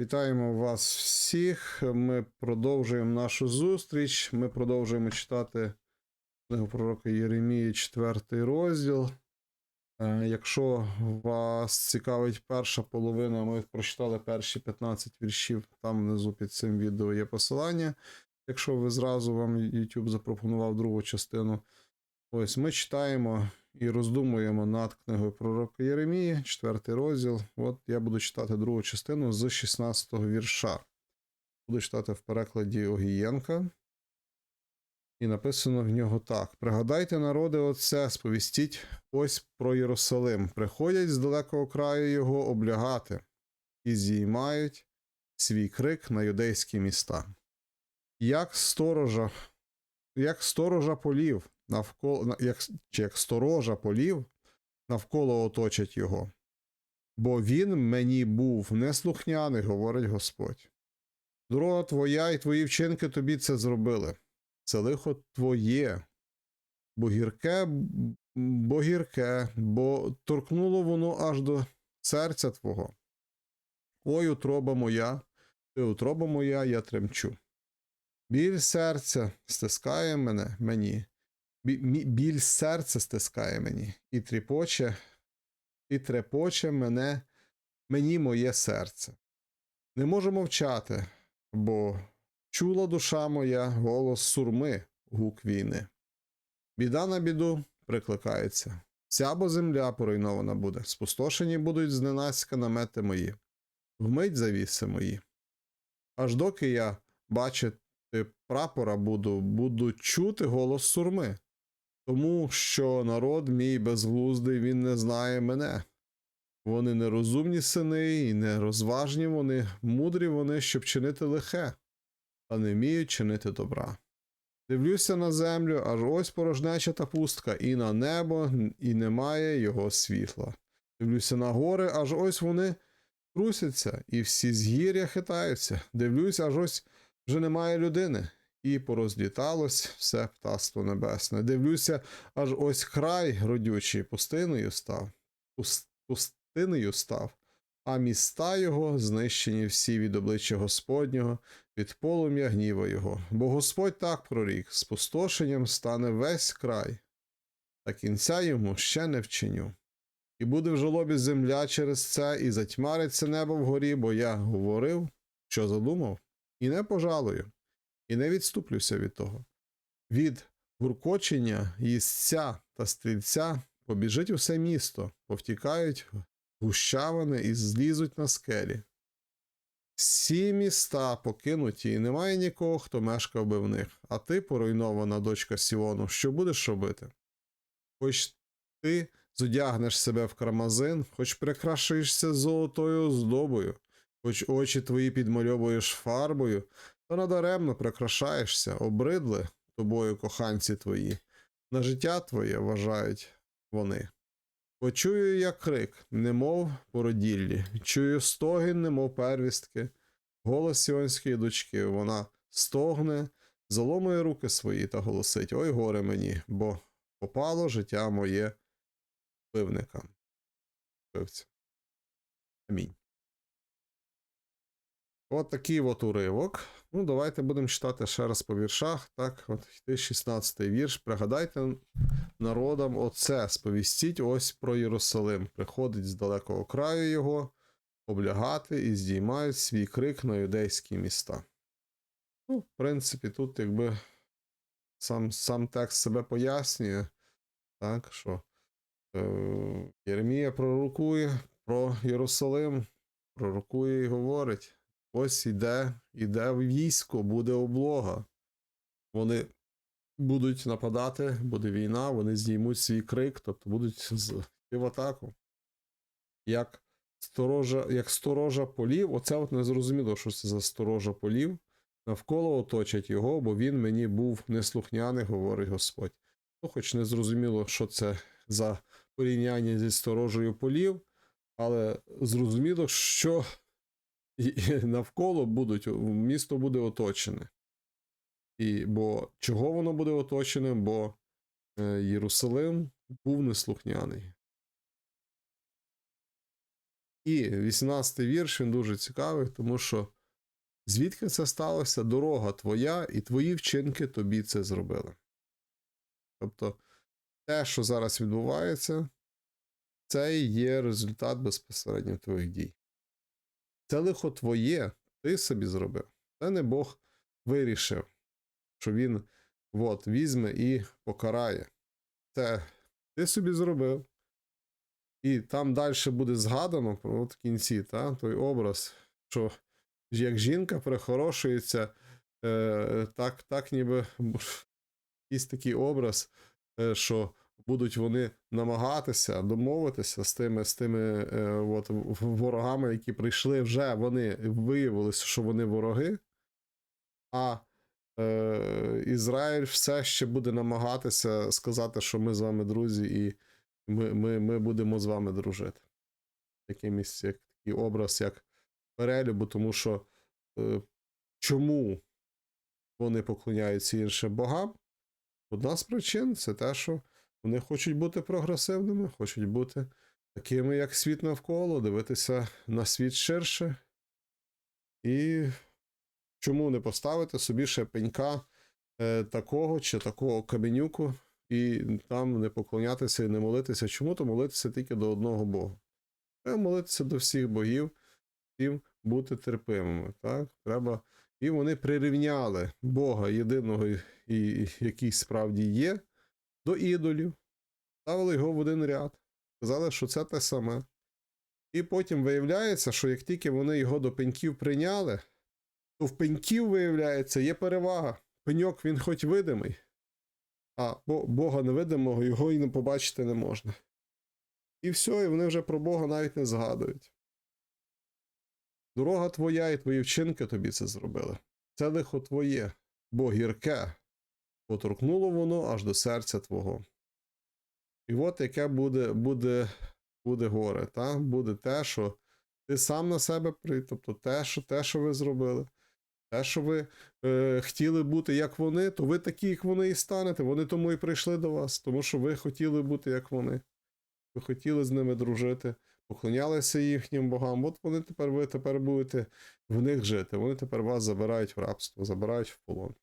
Вітаємо вас всіх. Ми продовжуємо нашу зустріч. Ми продовжуємо читати книгу пророка Єремії, 4 розділ. Е, Якщо вас цікавить перша половина, ми прочитали перші 15 віршів. Там внизу під цим відео є посилання. Якщо ви зразу вам YouTube запропонував другу частину, ось ми читаємо і роздумуємо над книгою пророка Єремії, 4 розділ. От я буду читати другу частину з 16 го вірша. Буду читати в перекладі Огієнка. І написано в нього так: Пригадайте, народи, оце, сповістіть ось про Єрусалим. Приходять з далекого краю його облягати і зіймають свій крик на юдейські міста. Як сторожа, як сторожа полів, навколо, як, чи як сторожа полів навколо оточать його. Бо він мені був неслухняний, говорить Господь. Дорога твоя і твої вчинки тобі це зробили. Це лихо твоє, бо гірке, бо гірке, бо торкнуло воно аж до серця твого. Ой, утроба моя, ти утроба моя, я тремчу. Біль серця стискає мене мені, біль серця стискає мені, і тріпоче, і трепоче мене, мені моє серце. Не можу мовчати, бо чула душа моя голос сурми, гук війни. Біда на біду прикликається. Вся бо земля поруйнована буде, спустошені будуть зненацька намети мої, вмить завіси мої. Аж доки я бачити прапора буду, буду чути голос сурми, тому що народ мій безглуздий, він не знає мене. Вони нерозумні сини і нерозважні вони, мудрі вони, щоб чинити лихе, та не вміють чинити добра. Дивлюся на землю, аж ось порожнеча та пустка, і на небо, і немає його світла. Дивлюся на гори, аж ось вони трусяться, і всі згір'я хитаються. Дивлюся, аж ось вже немає людини, і порозліталось все птаство небесне. Дивлюся, аж ось край родючий пустиною став, пус- пустиною став, а міста його знищені всі від обличчя Господнього, від полум'я гніва його. Бо Господь так прорік, спустошенням стане весь край, та кінця йому ще не вчиню. І буде в жолобі земля через це, і затьмариться небо вгорі, бо я говорив, що задумав, і не пожалую, і не відступлюся від того. Від гуркочення їстця та стрільця побіжить усе місто, повтікають гущавини і злізуть на скелі. Всі міста покинуті, і немає нікого, хто мешкав би в них, а ти, поруйнована дочка Сіону, що будеш робити? Хоч ти зодягнеш себе в кармазин, хоч прикрашишся золотою оздобою, хоч очі твої підмальовуєш фарбою, то надаремно прикрашаєшся, обридли тобою коханці твої, на життя твоє вважають вони. Почую я крик, немов породіллі, чую стогін, немов первістки, голос сіонської дочки, вона стогне, заломує руки свої та голосить: Ой горе мені, бо попало життя моє пивникам. Пивцям. Амінь. От такий от уривок. Ну, давайте будемо читати ще раз по віршах. Так, от йти 16 вірш. Пригадайте народам оце, сповістіть ось про Єрусалим. Приходить з далекого краю його, облягати і здіймають свій крик на юдейські міста. Ну, в принципі, тут якби сам, сам текст себе пояснює, так, що е, Єремія пророкує про Єрусалим, пророкує і говорить: ось іде, іде військо, буде облога. Вони будуть нападати, буде війна, вони здіймуть свій крик, тобто будуть йти в атаку. Як сторожа, як сторожа полів, оце от не зрозуміло, що це за сторожа полів. Навколо оточать його, бо він мені був неслухняний, говорить Господь. Ну, хоч не зрозуміло, що це за порівняння зі сторожею полів, але зрозуміло, що навколо будуть, місто буде оточене. І, бо чого воно буде оточене? Бо е, Єрусалим був неслухняний. І 18 вірш він дуже цікавий, тому що звідки це сталося? Дорога твоя, і твої вчинки тобі це зробили. Тобто, те, що зараз відбувається, це є результат безпосередньо твоїх дій. Це лихо твоє, ти собі зробив. Це не Бог вирішив, що він от, візьме і покарає. Це ти собі зробив. І там далі буде згадано от в кінці, та, той образ, що як жінка прихорошується, е, так, так ніби якийсь такий образ, е, що будуть вони намагатися домовитися з тими, з тими е, от, ворогами, які прийшли вже, вони виявилися, що вони вороги, а е, Ізраїль все ще буде намагатися сказати, що ми з вами друзі, і ми, ми, ми будемо з вами дружити. Якимось як такий образ, як перелюбу, тому що е, чому вони поклоняються іншим богам? Одна з причин це те, що вони хочуть бути прогресивними, хочуть бути такими, як світ навколо, дивитися на світ ширше. І чому не поставити собі ще пенька е, такого чи такого каменюку, і там не поклонятися і не молитися. Чому то молитися тільки до одного Бога? Треба молитися до всіх богів, всім бути терпимими. Так? Треба. І вони прирівняли Бога єдиного, і, і, який справді є, до ідолів, ставили його в один ряд, сказали, що це те саме. І потім виявляється, що як тільки вони його до пеньків прийняли, то в пеньків, виявляється, є перевага. Пеньок він хоч видимий, а Бога невидимого його і не побачити не можна. І все, і вони вже про Бога навіть не згадують. Дорога твоя і твої вчинки тобі це зробили. Це лихо твоє, бо гірке, поторкнуло воно аж до серця твого. І от яке буде, буде, буде горе, та? буде те, що ти сам на себе при, тобто те, що, те, що ви зробили. Те, що ви е, хотіли бути як вони, то ви такі, як вони і станете. Вони тому і прийшли до вас, тому що ви хотіли бути як вони. Ви хотіли з ними дружити, поклонялися їхнім богам. От вони тепер ви тепер будете в них жити. Вони тепер вас забирають в рабство, забирають в полон.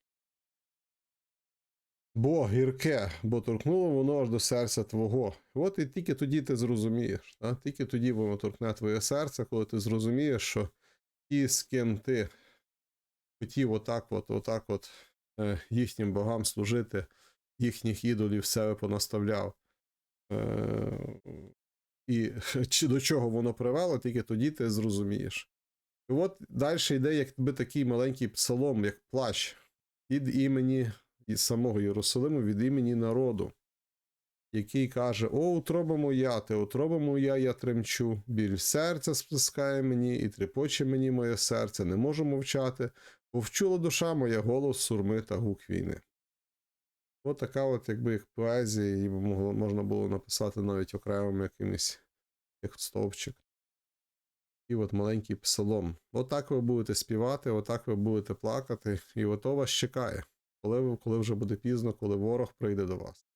Бо гірке, бо торкнуло воно аж до серця твого. От і тільки тоді ти зрозумієш. та? Тільки тоді воно торкне твоє серце, коли ти зрозумієш, що ті, з ким ти хотів отак, от, отак от е, їхнім богам служити, їхніх ідолів себе понаставляв. Е, і чи до чого воно привело, тільки тоді ти зрозумієш. І от далі йде якби такий маленький псалом, як плач від імені і самого Єрусалиму, від імені народу, який каже: О, утроба моя, ти утроба моя, я тремчу, біль серця сплескає мені, і трепоче мені моє серце, не можу мовчати, бо вчула душа моя голос сурми та гук війни. От така, от, якби як поезія, її могло, можна було написати навіть окремим якимось як стовпчик. І от маленький псалом. Отак ви будете співати, отак ви будете плакати, і ото вас чекає, коли, коли вже буде пізно, коли ворог прийде до вас.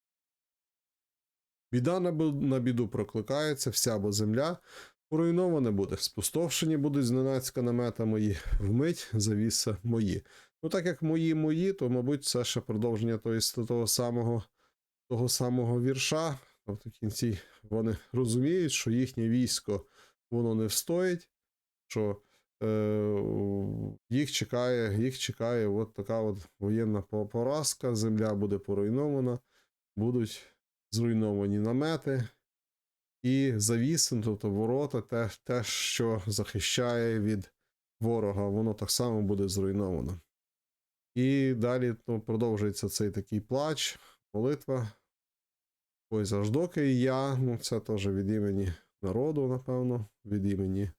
Біда на, біду прокликається, вся бо земля поруйнована буде, спустошені будуть зненацька намета мої, вмить завіса мої. Ну, так як мої мої, то, мабуть, це ще продовження того, того самого того самого вірша. Тобто в кінці вони розуміють, що їхнє військо воно не встоїть, що їх чекає, їх чекає от така от воєнна поразка, земля буде поруйнована, будуть зруйновані намети. І завіси, тобто ворота, те, те, що захищає від ворога, воно так само буде зруйновано. І далі ну, продовжується цей такий плач, молитва. Ось аж доки я, ну це теж від імені народу, напевно, від імені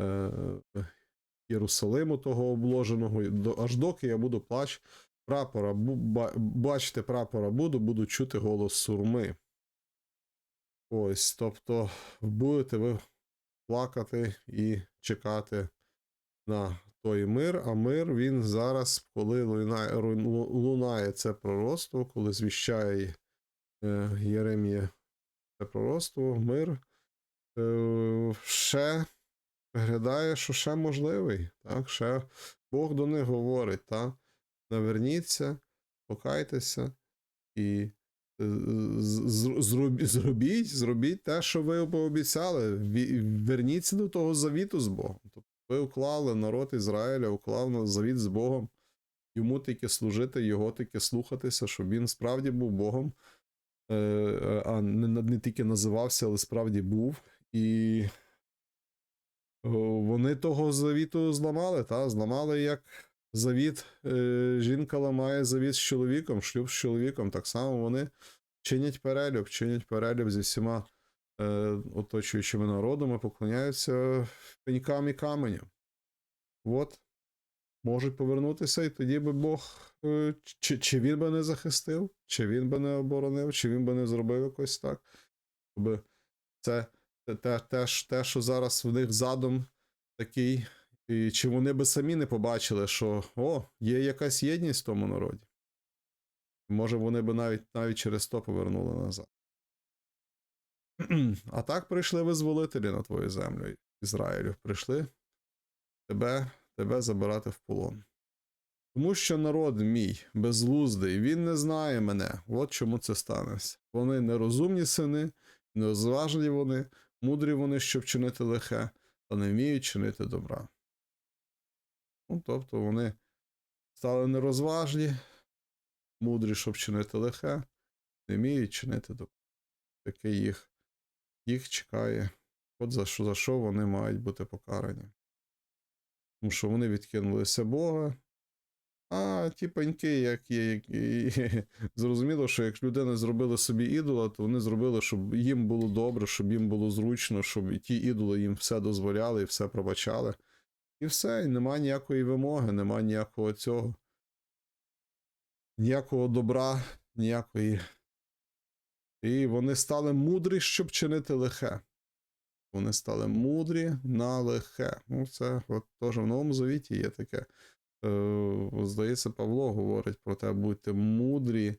е, Єрусалиму того обложеного, аж доки я буду плач прапора, бачити прапора буду, буду чути голос сурми. Ось, тобто будете ви плакати і чекати на той мир, а мир він зараз, коли лунає, лунає це пророцтво, коли звіщає е, Єремія це пророцтво, мир е, ще виглядає, що ще можливий. Так? Ще Бог до них говорить, так? наверніться, покайтеся і е, з- з- зроб- зробіть, зробіть те, що ви пообіцяли. Верніться до того завіту з Богом. Тобто ви уклали народ Ізраїля, уклав на завіт з Богом. Йому тільки служити, його тільки слухатися, щоб він справді був Богом, е, а не, тільки називався, але справді був. І вони того завіту зламали, та? зламали як завіт. Е, жінка ламає завіт з чоловіком, шлюб з чоловіком. Так само вони чинять перелюб, чинять перелюб зі всіма е, оточуючими народами, поклоняються пенькам і каменям. От можуть повернутися, і тоді би Бог, е, чи, чи він би не захистив, чи він би не оборонив, чи він би не зробив якось так. Щоб це те, те, те, що зараз в них задум такий, і чи вони би самі не побачили, що о, є якась єдність в тому народі. Може, вони би навіть навіть через то повернули назад. А так прийшли визволителі на твою землю, Ізраїлю. Прийшли тебе, тебе забирати в полон. Тому що народ мій безглуздий, він не знає мене. От чому це станеться. Вони нерозумні сини, нерозважливі вони, мудрі вони, щоб чинити лихе, та не вміють чинити добра. Ну, тобто вони стали нерозважні, мудрі, щоб чинити лихе, не вміють чинити добро. Таке їх, їх чекає. От за що, за що вони мають бути покарані. Тому що вони відкинулися Бога. А ті паньки, як є, які... зрозуміло, що як людини зробили собі ідола, то вони зробили, щоб їм було добре, щоб їм було зручно, щоб ті ідоли їм все дозволяли і все пробачали. І все, і нема ніякої вимоги, нема ніякого цього. Ніякого добра, ніякої. І вони стали мудрі, щоб чинити лихе. Вони стали мудрі на лихе. Ну, це от теж в Новому Завіті є таке. Е, здається, Павло говорить про те, будьте мудрі,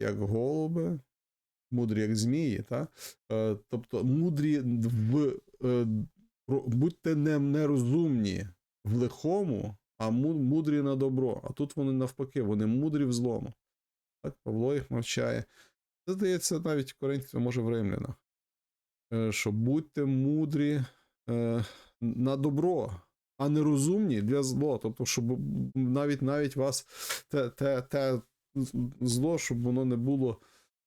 як голуби, мудрі, як змії. Та? Е, тобто мудрі в, е, будьте не, нерозумні в лихому, а мудрі на добро. А тут вони навпаки, вони мудрі в злому. Так, Павло їх навчає. Це здається, навіть в Коринфі, може в Римлянах. Що будьте мудрі на добро, а не розумні для зло. Тобто, щоб навіть навіть вас те, те, те зло, щоб воно не було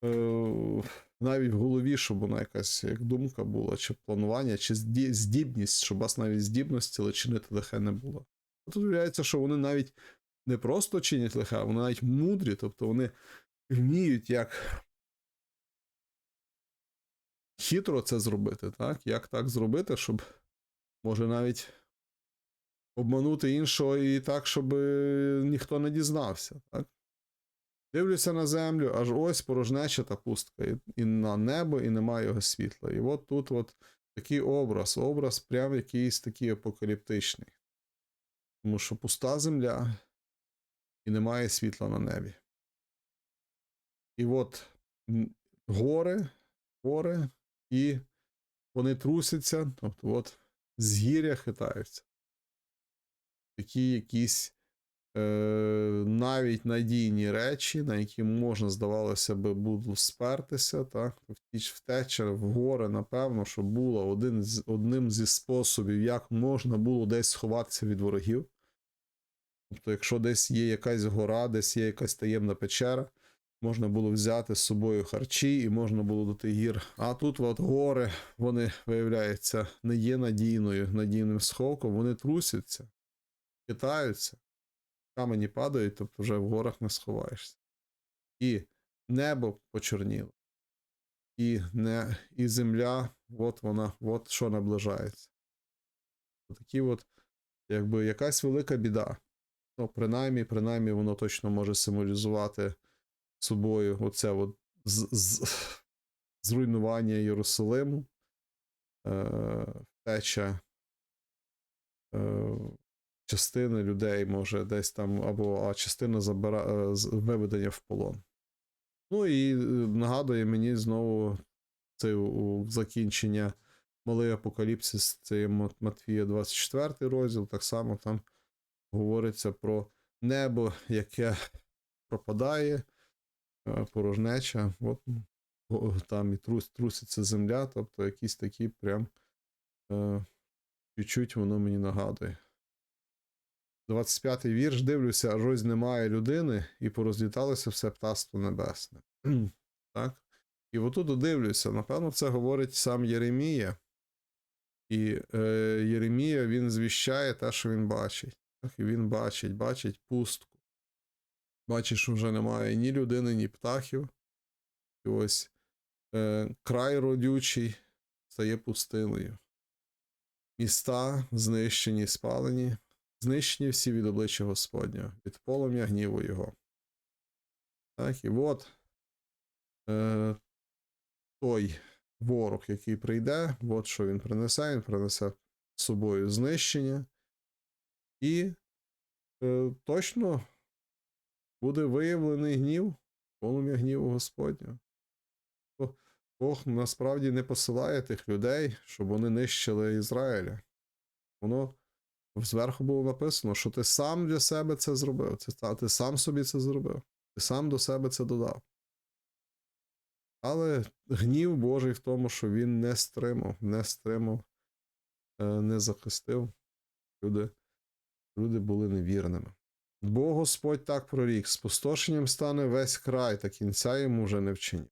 е, навіть в голові, щоб вона якась як думка була, чи планування, чи здібність, щоб вас навіть здібності але чинити лихе не було. Тут виявляється, що вони навіть не просто чинять лихе, а вони навіть мудрі, тобто вони вміють як хитро це зробити, так? Як так зробити, щоб може навіть обманути іншого і так, щоб е, ніхто не дізнався. Так? Дивлюся на землю, аж ось порожнеча та пустка, і, на небо, і немає його світла. І от тут от такий образ, образ прям якийсь такий апокаліптичний. Тому що пуста земля і немає світла на небі. І от гори, гори, і вони трусяться, тобто от згір'я хитаються. Такі якісь е, навіть надійні речі, на які можна, здавалося би, було спертися, так? Втіч втеча в гори, напевно, що була один з, одним зі способів, як можна було десь сховатися від ворогів. Тобто, якщо десь є якась гора, десь є якась таємна печера, можна було взяти з собою харчі і можна було до гір. А тут от гори, вони, виявляється, не є надійною, надійним сховком, вони трусяться, хитаються, камені падають, тобто вже в горах не сховаєшся. І небо почорніло. І, не, і земля, от вона, от що наближається. Такі от, якби якась велика біда. Ну, принаймні, принаймні, воно точно може символізувати собою оце от з, з, зруйнування Єрусалиму, е, втеча е, частини людей, може, десь там, або а частина забира, е, виведення в полон. Ну і е, нагадує мені знову це закінчення малий апокаліпсис, це Матфія 24 розділ, так само там говориться про небо, яке пропадає, е, порожнеча. От там і трус, труситься земля, тобто якісь такі прям чуть-чуть воно мені нагадує. 25-й вірш. Дивлюся, аж немає людини, і порозліталося все птаство небесне. так? І отут дивлюся, напевно, це говорить сам Єремія. І е, Єремія він звіщає те, що він бачить. Так? І він бачить, бачить пустку. Бачить, що вже немає ні людини, ні птахів. І ось е, край родючий стає пустиною. Міста знищені, спалені, знищені всі від обличчя Господнього, від полум'я гніву Його. Так, і от е, той ворог, який прийде, от що він принесе, він принесе з собою знищення, і е, точно буде виявлений гнів, полум'я гніву Господнього. Бог насправді не посилає тих людей, щоб вони нищили Ізраїля. Воно зверху було написано, що ти сам для себе це зробив. Та- ти сам собі це зробив. Ти сам до себе це додав. Але гнів Божий в тому, що він не стримав, не стримав, е, не захистив. Люди, люди були невірними. Бо Господь так прорік, спустошенням стане весь край, та кінця йому вже не вчинив.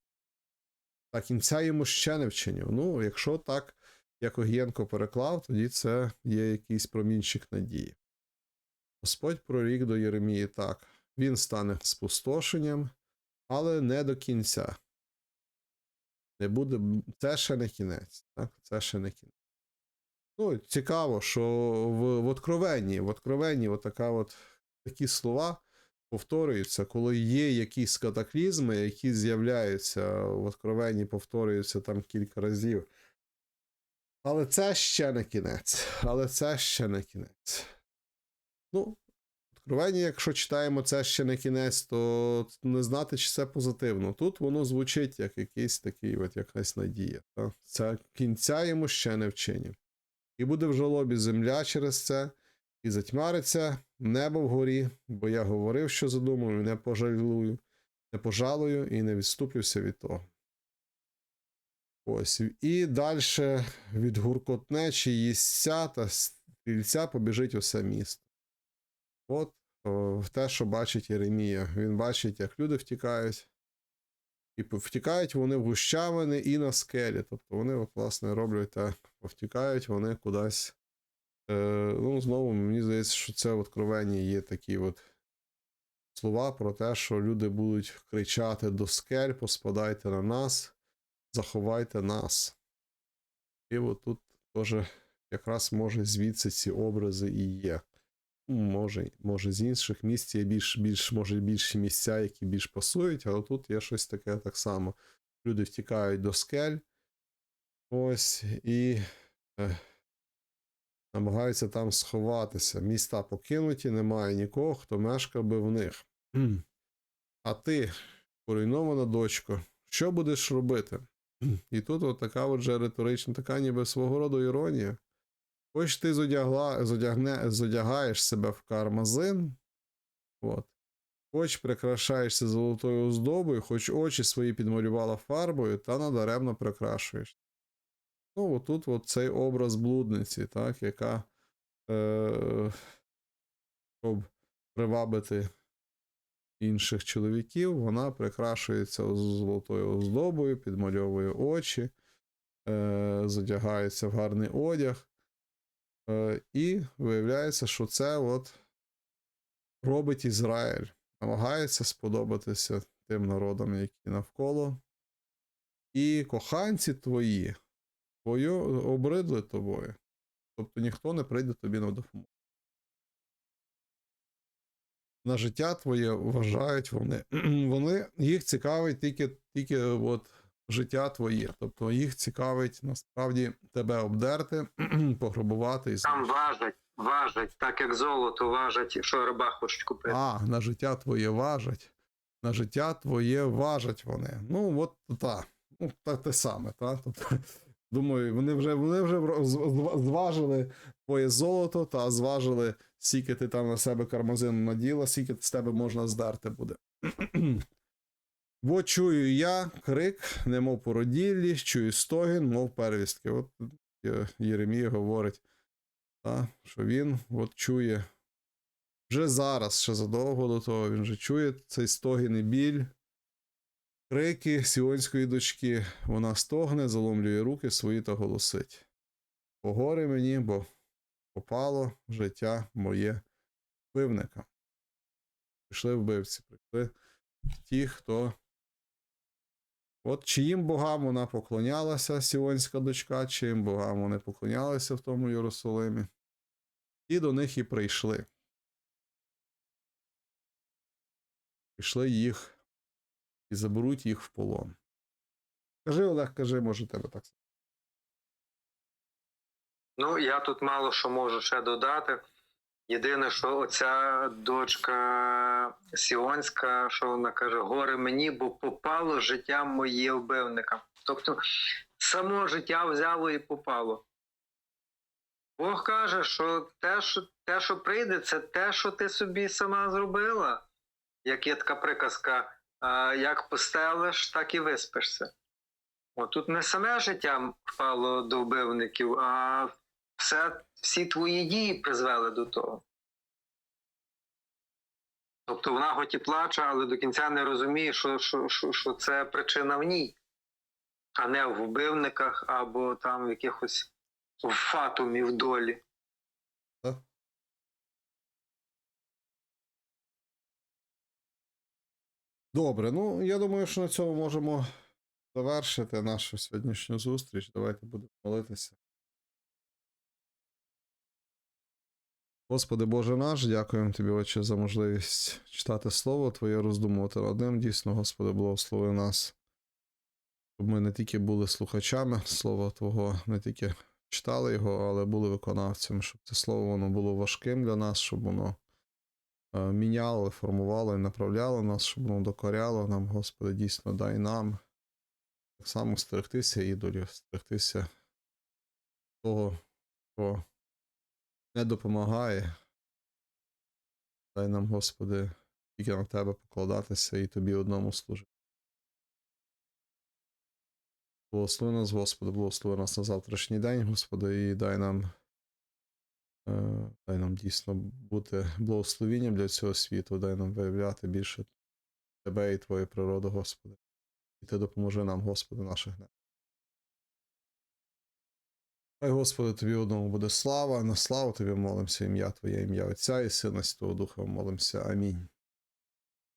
Та кінця йому ще не вчинив. Ну, якщо так, як Огієнко переклав, тоді це є якийсь промінчик надії. Господь прорік до Єремії так: він стане спустошенням, але не до кінця. Не буде, це ще не кінець. Так? Це ще не кінець. Ну, цікаво, що в, в Откровенні, в Откровенні от така от, такі слова повторюються, коли є якісь катаклізми, які з'являються в Откровенні, повторюються там кілька разів. Але це ще не кінець. Але це ще не кінець. Ну, Откровення, якщо читаємо це ще не кінець, то не знати, чи це позитивно. Тут воно звучить як якийсь такий, от якась надія. Та? Це кінця йому ще не вчинів. І буде в жалобі земля через це, і затьмариться небо вгорі, бо я говорив, що задумав, і не пожалую, не пожалую і не відступлюся від того. Ось. І далі від гуркотнечі їстця та стрільця побіжить усе місто. От о, те, що бачить Єремія. Він бачить, як люди втікають. І втікають вони в гущавини і на скелі. Тобто вони, власне, роблять так, втікають вони кудись. Е, ну, знову, мені здається, що це в откровенні є такі от слова про те, що люди будуть кричати до скель, поспадайте на нас, заховайте нас. І от тут теж якраз може звідси ці образи і є. Може, може, з інших місць є більш, більш, може, більші місця, які більш пасують, але тут є щось таке так само. Люди втікають до скель. Ось і е, намагаються там сховатися. Міста покинуті, немає нікого, хто мешкав би в них. А ти, поруйнована дочко, що будеш робити? І тут от така от риторична, така ніби свого роду іронія. Хоч ти зодягла, зодягне, зодягаєш себе в кармазин, от, хоч прикрашаєшся золотою оздобою, хоч очі свої підмалювала фарбою, та надаремно прикрашуєш. Ну, отут от цей образ блудниці, так, яка, е, щоб привабити інших чоловіків, вона прикрашується золотою оздобою, підмальовує очі, е, зодягається в гарний одяг. Е, і виявляється, що це от робить Ізраїль. Намагається сподобатися тим народам, які навколо. І коханці твої твою обридли тобою. Тобто ніхто не прийде тобі на допомогу. На життя твоє вважають вони. Вони їх цікавить тільки, тільки от життя твоє. Тобто їх цікавить насправді тебе обдерти, пограбувати і Там важать, важать, так як золото важать, що раба хочуть купити. А, на життя твоє важать. На життя твоє важать вони. Ну, от та. Ну, та те саме, та? Тобто, Думаю, вони вже, вони вже зважили твоє золото та зважили, скільки ти там на себе кармазину наділа, скільки з тебе можна здерти буде. Бо чую я крик, немов породіллі, чую стогін, мов первістки. От е, Єремій говорить, та, що він от чує вже зараз, ще задовго до того, він вже чує цей стогін і біль. Крики сіонської дочки, вона стогне, заломлює руки свої та голосить. Погори мені, бо попало в життя моє вбивника. Прийшли вбивці, прийшли ті, хто. От чиїм богам вона поклонялася, сіонська дочка, чиїм богам вони поклонялися в тому Єрусалимі. І до них і прийшли. Прийшли їх і заберуть їх в полон. Кажи, Олег, кажи, може, тебе так. само. Ну, я тут мало що можу ще додати. Єдине, що оця дочка Сіонська, що вона каже, горе мені, бо попало життя моє вбивника. Тобто само життя взяло і попало. Бог каже, що те, що те, що прийде, це те, що ти собі сама зробила. Як є така приказка, як постелиш, так і виспишся. От тут не саме життя впало до вбивників, а все, всі твої дії призвели до того. Тобто вона хоч і плаче, але до кінця не розуміє, що, що, що, що це причина в ній, а не в вбивниках або там в якихось в фатумі в долі. Добре, ну я думаю, що на цьому можемо завершити нашу сьогоднішню зустріч. Давайте будемо молитися. Господи Боже наш, дякуємо Тобі, Отче, за можливість читати Слово Твоє, роздумувати над ним. Дійсно, Господи, благослови нас, щоб ми не тільки були слухачами Слова Твого, не тільки читали його, але були виконавцями, щоб це слово воно було важким для нас, щоб воно е, міняло, формувало і направляло нас, щоб воно докоряло нам, Господи, дійсно дай нам так само стерегтися ідолів, стерегтися того, що не допомагає. Дай нам, Господи, тільки на Тебе покладатися і Тобі одному служити. Благослови нас, Господи, благослови нас на завтрашній день, Господи, і дай нам, е, дай нам дійсно бути благословенням для цього світу, дай нам виявляти більше Тебе і Твою природу, Господи. І Ти допоможи нам, Господи, наших не. Хай, Господи, Тобі одному буде слава, на славу Тобі молимося, ім'я Твоє, ім'я Отця і Сина Святого Духа молимося. Амінь.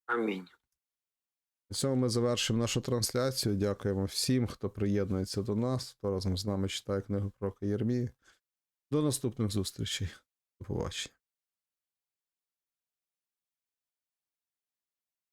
Амінь. На цьому ми завершимо нашу трансляцію. Дякуємо всім, хто приєднується до нас, хто разом з нами читає книгу про Єрмії. До наступних зустрічей. До побачення.